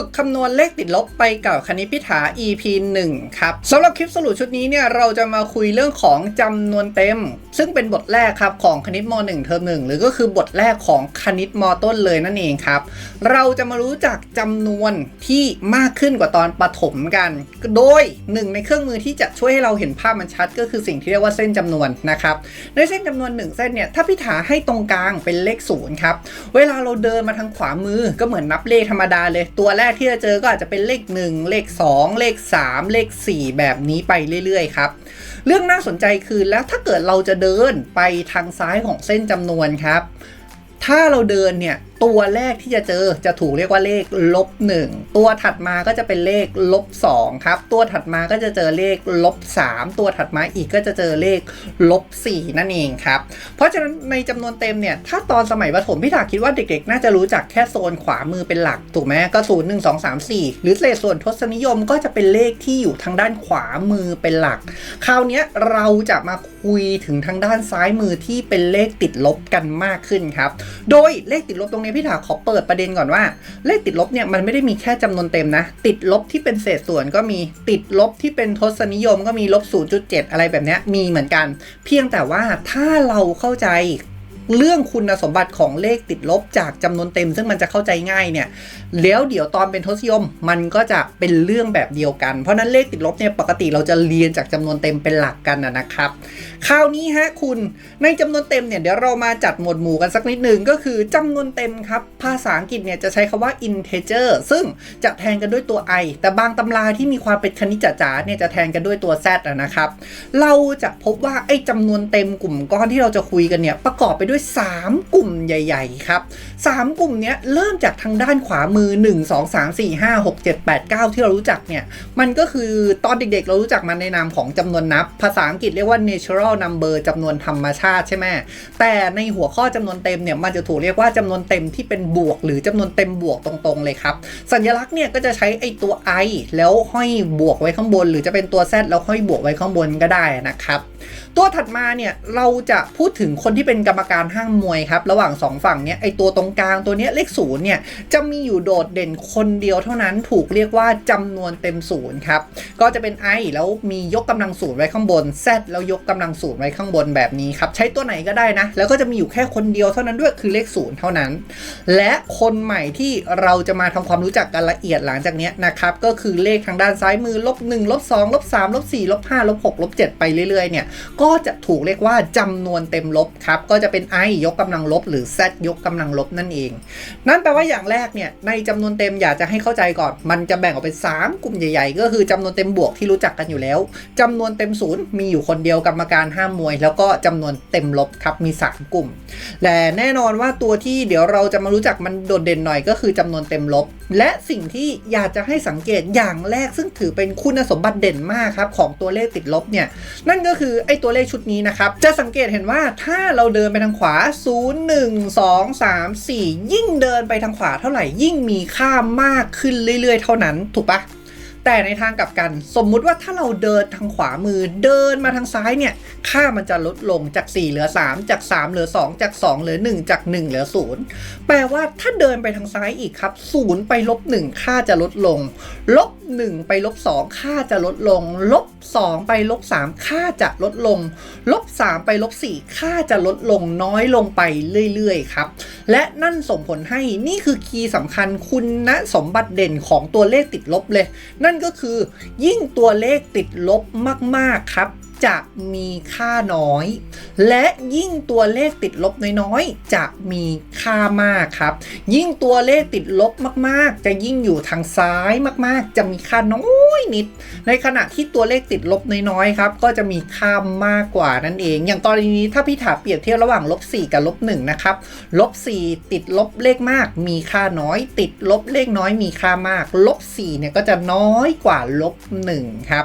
ฝึกคำนวณเลขติดลบไปกับคณิตพิถา EP 1 ครับสำหรับคลิปสรุปชุดนี้เนี่ยเราจะมาคุยเรื่องของจำนวนเต็ม ซึ่งเป็นบทแรกครับของคณิตม .1 เทอม1หรือก็คือบทแรกของคณิตม ต้นเลยนั่นเองครับ เราจะมารู้จักจำนวนที่มากขึ้นกว่าตอนประถมกัน โดยหนึ่งในเครื่องมือที่จะช่วยให้เราเห็นภาพมันชัด ก็คือสิ่งที่เรียกว่าเส้นจำนวนนะครับในเส้นจำนวนหนึ่งเส้นเนี่ยถ้าพิถาให้ตรงกลางเป็นเลขศูนย์ครับเวลาเราเดินมาทางขวามือก็เหมือนนับเลขธรรมดาเลยตัวแรกกที่จะเจอก็อาจจะเป็นเลข 1 เลข 2 เลข 3 เลข 4 แบบนี้ไปเรื่อยๆครับ เรื่องน่าสนใจคือแล้วถ้าเกิดเราจะเดินไปทางซ้ายของเส้นจำนวนครับ ถ้าเราเดินเนี่ย ตัวแรกที่จะเจอจะถูกเรียกว่าเลขลบ1ตัวถัดมาก็จะเป็นเลขลบ2ครับ ตัวถัดมาก็จะเจอเลขลบ3ตัวถัดมาอีกก็จะเจอเลขลบ4นั่นเองครับ เพราะฉะนั้นในจำนวนเต็มเนี่ย ถ้าตอนสมัยประถมพี่ถาคิดว่าเด็กๆ น่าจะรู้จักแค่โซนขวามือเป็นหลักถูกไหมก็ศูนย์หนึ่งสองสามสี่หรือเศษส่วนทศนิยมก็จะเป็นเลขที่อยู่ทางด้านขวามือเป็นหลัก คราวนี้เราจะมาคุยถึงทางด้านซ้ายมือที่เป็นเลขติดลบกันมากขึ้นครับ โดยเลขติดลบตรงนี้พี่ถาขอเปิดประเด็นก่อนว่า เลขติดลบเนี่ยมันไม่ได้มีแค่จำนวนเต็มนะ ติดลบที่เป็นเศษส่วนก็มีติดลบที่เป็นทศนิยมก็มีลบ0.7 อะไรแบบนี้มีเหมือนกัน เพียงแต่ว่าถ้าเราเข้าใจ เรื่องคุณสมบัติของเลขติดลบจากจำนวนเต็ม ซึ่งมันจะเข้าใจง่ายเนี่ยแล้วเดี๋ยวตอนเป็นทศนิยมมันก็จะเป็นเรื่องแบบเดียวกัน เพราะนั้นเลขติดลบเนี่ยปกติเราจะเรียนจากจำนวนเต็มเป็นหลักกันนะครับ คราวนี้ฮะคุณในจำนวนเต็มเนี่ยเดี๋ยวเรามาจัดหมวดหมู่กันสักนิดหนึ่งก็คือจำนวนเต็มครับภาษาอังกฤษเนี่ยจะใช้คำว่า integer ซึ่งจะแทนกันด้วยตัว i แต่บางตำราที่มีความเป็นคณิตจ๋าๆเนี่ยจะแทนกันด้วยตัว z นะครับ เราจะพบว่าไอ้จำนวนเต็มกลุ่มก้อนที่เราจะคุยกันเนี่ยประกอบไปด้วย3 กลุ่มใหญ่ ๆ ครับ 3 กลุ่มนี้เริ่มจากทางด้านขวามือ 1 2 3 4 5 6 7 8 9 ที่เรารู้จักเนี่ย มันก็คือตอนเด็กๆ เรารู้จักมันในนามของจำนวนนับ ภาษาอังกฤษเรียกว่า natural number จำนวนธรรมชาติใช่ไหมแต่ในหัวข้อจำนวนเต็มเนี่ย มันจะถูกเรียกว่าจำนวนเต็มที่เป็นบวก หรือจำนวนเต็มบวกตรงๆ เลยครับ สัญลักษณ์เนี่ยก็จะใช้ไอตัว i แล้วห้อยบวกไว้ข้างบน หรือจะเป็นตัว z แล้วห้อยบวกไว้ข้างบนก็ได้นะครับ ตัวถัดมาเนี่ยเราจะพูดถึงคนที่เป็นกรรมการห้างมวยครับ ระหว่าง 2 ฝั่งเนี่ยไอตัวตรงกลางตัวเนี้ยเลขศูนย์เนี่ยจะมีอยู่โดดเด่นคนเดียวเท่านั้นถูกเรียกว่าจำนวนเต็มศูนย์ครับ ก็จะเป็น i แล้วมียกกำลังศูนย์ไว้ข้างบน z แล้วยกกำลังศูนย์ไว้ข้างบนแบบนี้ครับ ใช้ตัวไหนก็ได้นะ แล้วก็จะมีอยู่แค่คนเดียวเท่านั้นด้วยคือเลขศูนย์เท่านั้น และคนใหม่ที่เราจะมาทำความรู้จักกันละเอียดหลังจากเนี้ยนะครับก็คือเลขทางด้านซ้ายมือลบ1ลบ2ลบ3ลบ4ลบ5ลบ6ลบ7ไปเรื่อยๆเนี่ยก็จะถูกเรียกว่าจำนวนเต็มลบครับ ก็จะเป็น i ยกกำลังลบ หรือ z ยกกำลังลบนั่นเอง นั่นแปลว่าอย่างแรกเนี่ยในจำนวนเต็มอยากจะให้เข้าใจก่อน มันจะแบ่งออกเป็น 3 กลุ่มใหญ่ๆ ก็คือจำนวนเต็มบวกที่รู้จักกันอยู่แล้วจำนวนเต็มศูนย์มีอยู่คนเดียวกรรมการห้ามมวย แล้วก็จำนวนเต็มลบครับมี 3 กลุ่ม และแน่นอนว่าตัวที่เดี๋ยวเราจะมารู้จักมันโดดเด่นหน่อยก็คือจำนวนเต็มลบ และสิ่งที่อยากจะให้สังเกตอย่างแรกซึ่งถือเป็นคุณสมบัติเด่นมากครับ ของตัวเลขติดลบเนี่ยนั่นก็คือไอ้ตัวเลขชุดนี้นะครับ จะสังเกตเห็นว่าถ้าเราเดินไปทางขวา 0 1 2 3 4 ยิ่งเดินไปทางขวาเท่าไหร่ยิ่งมีค่ามากขึ้นเรื่อยๆ เท่านั้นถูกปะ แต่ในทางกลับกัน สมมุติว่าถ้าเราเดินทางขวามือเดินมาทางซ้ายเนี่ย ค่ามันจะลดลงจาก 4 เหลือ 3 จาก 3 เหลือ 2 จาก 2 เหลือ 1 จาก 1 เหลือ 0 แปลว่าถ้าเดินไปทางซ้ายอีกครับ 0 ไปลบ 1 ค่าจะลดลง ลบ 1 ไปลบ 2 ค่าจะลดลง ลบ 2 ไปลบ 3 ค่าจะลดลง ลบ 3 ไปลบ 4 ค่าจะลดลงน้อยลงไปเรื่อยๆ ครับ และนั่นส่งผลให้นี่คือคีย์สำคัญคุณนะสมบัติเด่นของตัวเลขติดลบเลย นั่นก็คือ ยิ่งตัวเลขติดลบมาก ๆ ครับ จะมีค่าน้อย และยิ่งตัวเลขติดลบน้อยๆ จะมีค่ามากครับ ยิ่งตัวเลขติดลบมากๆ จะยิ่งอยู่ทางซ้ายมากๆ จะมีค่าน้อยนิด ในขณะที่ตัวเลขติดลบน้อยๆครับก็จะมีค่ามากกว่านั่นเอง อย่างกรณีนี้ถ้าพี่ถาเปรียบเทียบระหว่างลบ4กับลบ1นะครับลบ4ติดลบเลขมาก มีค่าน้อย ติดลบเลขน้อยมีค่ามากลบ4เนี่ยก็จะน้อยกว่าลบ1ครับ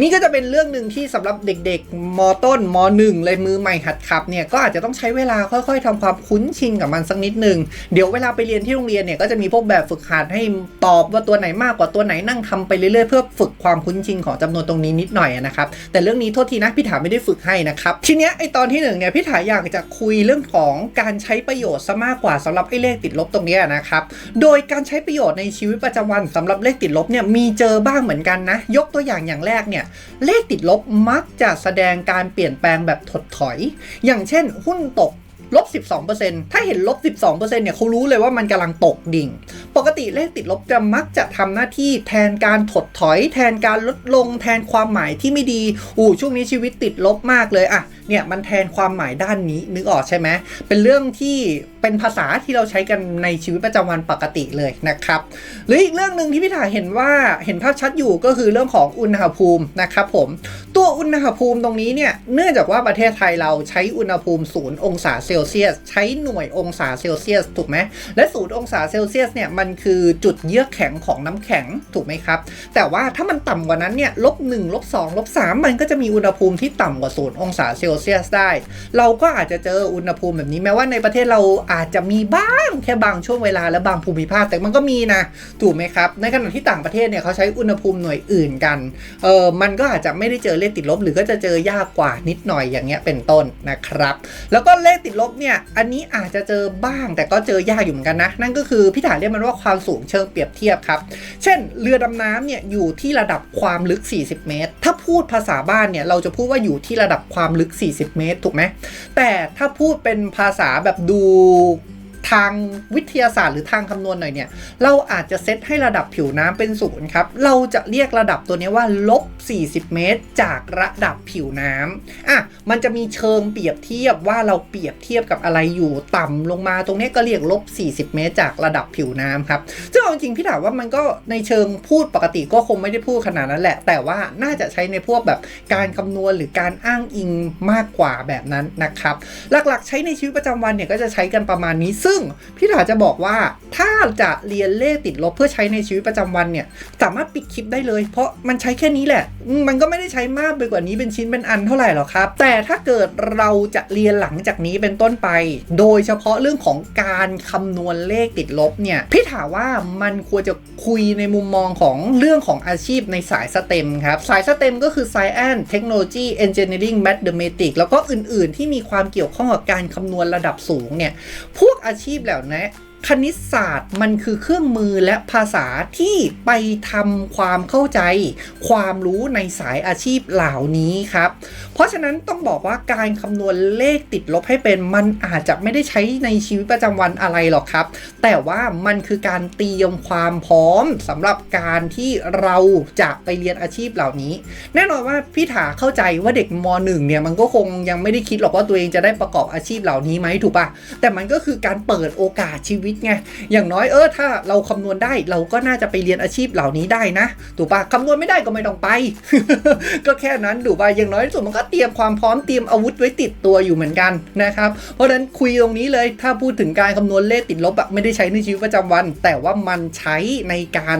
นี่ก็จะเป็นเรื่องหนึ่งที่สำหรับเด็กๆ มต้นมหนึ่งเลยมือใหม่หัดขับเนี่ยก็อาจจะต้องใช้เวลาค่อยๆทำความคุ้นชินกับมันสักนิดหนึ่งเดี๋ยวเวลาไปเรียนที่โรงเรียนเนี่ยก็จะมีพวกแบบฝึกหัดให้ตอบว่าตัวไหนมากกว่าตัวไหนนั่งทำไปเรื่อยๆ เพื่อฝึกความคุ้นชินของจำนวนตรงนี้นิดหน่อยนะครับแต่เรื่องนี้โทษทีนะพี่ถาไม่ได้ฝึกให้นะครับทีเนี้ยไอตอนที่หนึ่งเนี่ยพี่ถาอยากจะคุยเรื่องของการใช้ประโยชน์ซะมากกว่าสำหรับไอเลขติดลบตรงนี้นะครับโดยการใช้ประโยชน์ในชีวิตประจำวันสำหรับเลขติดลบเนี่ยมีเจอบ้างเหมือนกันนะยกตัวอย่างอย่างแรกเนี่ยเลขติดลบมักจะแสดงการเปลี่ยนแปลงแบบถดถอย อย่างเช่น หุ้นตก ลบ 12%ถ้าเห็นลบ 12%เนี่ยเขารู้เลยว่ามันกำลังตกดิ่ง ปกติเลขติดลบจะมักจะทำหน้าที่แทนการถดถอย แทนการลดลง แทนความหมายที่ไม่ดี อู้ช่วงนี้ชีวิตติดลบมากเลยอะเนี่ยมันแทนความหมายด้านนี้นึกออกใช่ไหมเป็นเรื่องที่เป็นภาษาที่เราใช้กันในชีวิตประจำวันปกติเลยนะครับ หรืออีกเรื่องหนึ่งที่พี่ถ่าเห็นว่าเห็นภาพชัดอยู่ก็คือเรื่องของอุณหภูมินะครับผมตัวอุณหภูมิตรงนี้เนี่ยเนื่องจากว่าประเทศไทยเราใช้อุณหภูมิศูนย์องศาเซลเซียส ใช้หน่วยองศาเซลเซียส ถูกไหม และศูนย์องศาเซลเซียสเนี่ยมันคือจุดเยือกแข็งของน้ำแข็งถูกไหมครับ แต่ว่าถ้ามันต่ำกว่านั้นเนี่ยลบหนึ่งลบสองลบสามมันก็จะมีอุณหภูมิที่ต่ำกว่าศูนย์องศาเซลเซียสได้ เราก็อาจจะเจออุณหภูมิแบบนี้แม้ว่าในประเทศเราอาจจะมีบ้างแค่บางช่วงเวลาและบางภูมิภาคแต่มันก็มีนะถูกไหมครับ ในขณะที่ต่างประเทศเนี่ยเขาใช้อุณหภูมิหน่วยอื่นกันเออมันก็อาจจะไม่ได้เจอเลขติดลบ หรือก็จะเจอยากกว่านิดหน่อยอย่างเงี้ยเป็นต้นนะครับ แล้วก็เลขติดลบเนี่ยอันนี้อาจจะเจอบ้างแต่ก็เจอยากอยู่เหมือนกันนะ นั่นก็คือพี่ถาเรียกมันว่าความสูงเชิงเปรียบเทียบครับ เช่น เรือดำน้ำเนี่ยอยู่ที่ระดับความลึก 40 เมตร ถ้าพูดภาษาบ้านเนี่ยเราจะพูดว่าอยู่ที่ระดับความลึก 40 เมตร ถูกไหมแต่ถ้าพูดเป็นภาษาแบบดู ทางวิทยาศาสตร์หรือทางคำนวณหน่อยเนี่ย เราอาจจะเซตให้ระดับผิวน้ำเป็นศูนย์ครับ เราจะเรียกระดับตัวนี้ว่าลบ 40 เมตร จากระดับผิวน้ำอะ มันจะมีเชิงเปรียบเทียบว่าเราเปรียบเทียบกับอะไรอยู่ต่ำลงมาตรงนี้ก็เรียกลบ 40 เมตร จากระดับผิวน้ำครับ ซึ่งเอาจริงพี่ถามว่ามันก็ในเชิงพูดปกติก็คงไม่ได้พูดขนาดนั้นแหละ แต่ว่าน่าจะใช้ในพวกแบบการคำนวณหรือการอ้างอิงมากกว่าแบบนั้นนะครับ หลักๆ ใช้ในชีวิตประจำวันเนี่ยก็จะใช้กันประมาณนี้ซึ่งพี่ถาจะบอกว่าถ้าจะเรียนเลขติดลบเพื่อใช้ในชีวิตประจำวันเนี่ย สามารถปิดคลิปได้เลย เพราะมันใช้แค่นี้แหละ มันก็ไม่ได้ใช้มากไปกว่านี้เป็นชิ้นเป็นอันเท่าไหร่หรอกครับ แต่ถ้าเกิดเราจะเรียนหลังจากนี้เป็นต้นไป โดยเฉพาะเรื่องของการคำนวณเลขติดลบเนี่ยพี่ถาว่ามันควรจะคุยในมุมมองของเรื่องของอาชีพในสายสเต็มครับ สายสเต็มก็คือ Science Technology Engineering Mathematics แล้วก็อื่น ๆ ที่มีความเกี่ยวข้องกับการคำนวณระดับสูงเนี่ยพวกอาชีพพเหล่านี้ คณิตศาสตร์มันคือเครื่องมือและภาษาที่ไปทำความเข้าใจ ความรู้ในสายอาชีพเหล่านี้ครับ เพราะฉะนั้นต้องบอกว่าการคำนวณเลขติดลบให้เป็นมันอาจจะไม่ได้ใช้ในชีวิตประจำวันอะไรหรอกครับ แต่ว่ามันคือการเตรียมความพร้อมสำหรับการที่เราจะไปเรียนอาชีพเหล่านี้ แน่นอนว่าพี่ถาเข้าใจว่าเด็กม .1 เนี่ยมันก็คงยังไม่ได้คิดหรอกว่าตัวเองจะได้ประกอบอาชีพเหล่านี้ไหมถูกปะแต่มันก็คือการเปิดโอกาสชีวิตไง อย่างน้อยเออถ้าเราคำนวณได้เราก็น่าจะไปเรียนอาชีพเหล่านี้ได้นะถูกปะคำนวณไม่ได้ก็ไม่ต้องไป ก็แค่นั้นถูกปะอย่างน้อยที่สุดมันก็เตรียมความพร้อมเตรียมอาวุธไว้ติดตัวอยู่เหมือนกันนะครับ เพราะฉะนั้นคุยตรงนี้เลยถ้าพูดถึงการคำนวณเลขติดลบอะไม่ได้ใช้ในชีวิตประจำวัน แต่ว่ามันใช้ในการ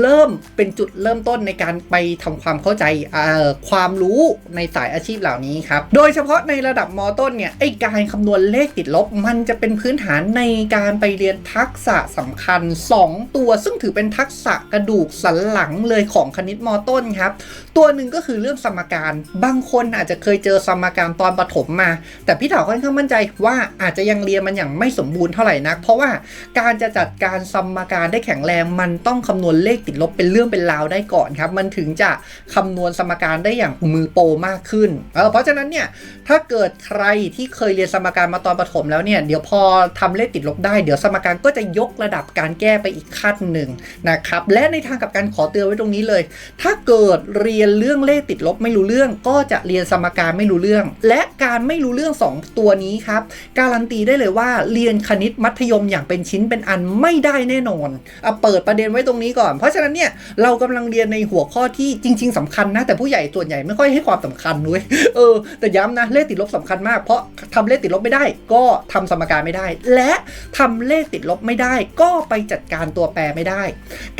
เริ่มเป็นจุดเริ่มต้นในการไปทำความเข้าใจเอ่อความรู้ในสายอาชีพเหล่านี้ครับ โดยเฉพาะในระดับมต้นเนี่ยไอการคำนวณเลขติดลบ มันจะเป็นพื้นฐานในการไปเรียนทักษะสำคัญ 2 ตัว ซึ่งถือเป็นทักษะกระดูกสันหลังเลยของคณิตมต้นครับ ตัวหนึ่งก็คือเรื่องสมการ บางคนอาจจะเคยเจอสมการตอนประถมมา แต่พี่ถาค่อนข้างมั่นใจว่าอาจจะยังเรียนมันอย่างไม่สมบูรณ์เท่าไหร่นัก เพราะว่าการจะจัดการสมการได้แข็งแรงมันต้องคำนวณเลขติดลบเป็นเรื่องเป็นราวได้ก่อนครับมันถึงจะคำนวณสมการได้อย่างมือโปรมากขึ้นเออเพราะฉะนั้นเนี่ยถ้าเกิดใครที่เคยเรียนสมการมาตอนประถมแล้วเนี่ยเดี๋ยวพอทำเลขติดลบได้เดี๋ยวสมการก็จะยกระดับการแก้ไปอีกขั้นหนึ่งนะครับและในทางกับการขอเตือนไว้ตรงนี้เลย ถ้าเกิดเรียนเรื่องเลขติดลบไม่รู้เรื่อง ก็จะเรียนสมการไม่รู้เรื่อง และการไม่รู้เรื่อง 2 ตัวนี้ครับการันตีได้เลยว่าเรียนคณิตมัธยมอย่างเป็นชิ้นเป็นอันไม่ได้แน่นอนเอาเปิดประเด็นไว้ตรงนี้ก่อน เพราะฉะนั้นเนี่ยเรากำลังเรียนในหัวข้อที่จริง ๆสำคัญนะ แต่ผู้ใหญ่ส่วนใหญ่ไม่ค่อยให้ความสำคัญด้วยเออแต่ย้ำนะเลขติดลบสำคัญมากเพราะทำเลขติดลบไม่ได้ ก็ทำสมการไม่ได้ และทำเลขติดลบไม่ได้ ก็ไปจัดการตัวแปรไม่ได้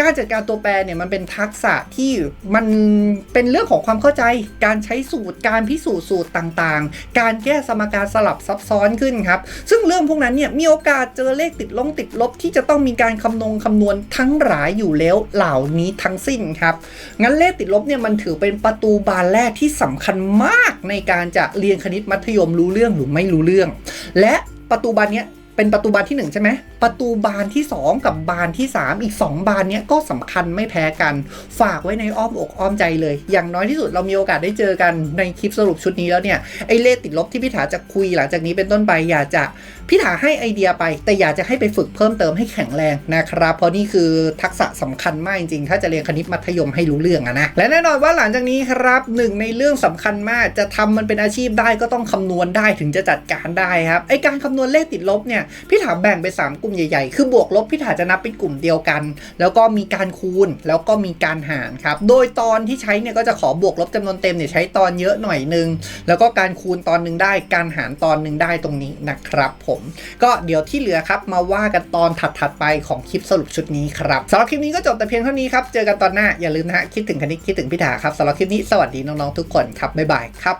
การจัดการตัวแปรเนี่ยมันเป็นทักษะที่มันเป็นเรื่องของความเข้าใจ การใช้สูตร การพิสูจน์สูตรต่างๆ การแก้สมการสลับซับซ้อนขึ้นครับ ซึ่งเรื่องพวกนั้นเนี่ยมีโอกาสเจอเลขติดลงติดลบที่จะต้องมีการคำนวณคำนวณทั้งหลายอยู่แล้วเหล่านี้ทั้งสิ้นครับ งั้นเลขติดลบเนี่ยมันถือเป็นประตูบานแรกที่สำคัญมากในการจะเรียนคณิตมัธยมรู้เรื่องหรือไม่รู้เรื่อง และประตูบานเนี้ย เป็นประตูบานที่ 1 ใช่ไหม ประตูบานที่ 2 กับบานที่ 3 อีก 2 บานเนี้ยก็สำคัญไม่แพ้กัน ฝากไว้ในอ้อมอกอ้อมใจเลย อย่างน้อยที่สุดเรามีโอกาสได้เจอกันในคลิปสรุปชุดนี้แล้วเนี่ยไอ้เลขติดลบที่พี่ถาจะคุยหลังจากนี้เป็นต้นไปอยากจะ พี่ถาให้ไอเดียไป แต่อยากจะให้ไปฝึกเพิ่มเติมให้แข็งแรงนะครับ เพราะนี่คือทักษะสำคัญมากจริงๆ ถ้าจะเรียนคณิตมัธยมให้รู้เรื่องอะนะ และแน่นอนว่าหลังจากนี้ครับหนึ่งในเรื่องสำคัญมากจะทำมันเป็นอาชีพได้ก็ต้องคำนวณได้ถึงจะจัดการได้ครับไอการคำนวณเลขติดลบเนี่ยพี่ถาแบ่งเป็นสามกลุ่มใหญ่ๆ คือบวกลบพี่ถาจะนับเป็นกลุ่มเดียวกัน แล้วก็มีการคูณแล้วก็มีการหารครับโดยตอนที่ใช้เนี่ยก็จะขอบวกลบจำนวนเต็มเนี่ยใช้ตอนเยอะหน่อยนึงแล้วก็การคูณตอนหนึ่งได้การหารตอนหนึ่งได้ตรงนี้นะครับผมก็เดี๋ยวที่เหลือครับมาว่ากันตอนถัดๆไปของคลิปสรุปชุดนี้ครับสำหรับคลิปนี้ก็จบแต่เพียงเท่านี้ครับ เจอกันตอนหน้าอย่าลืมนะฮะคิดถึงคณิตคิดถึงพิธาครับสำหรับคลิปนี้สวัสดีน้องๆทุกคนครับบ๊ายบายครับ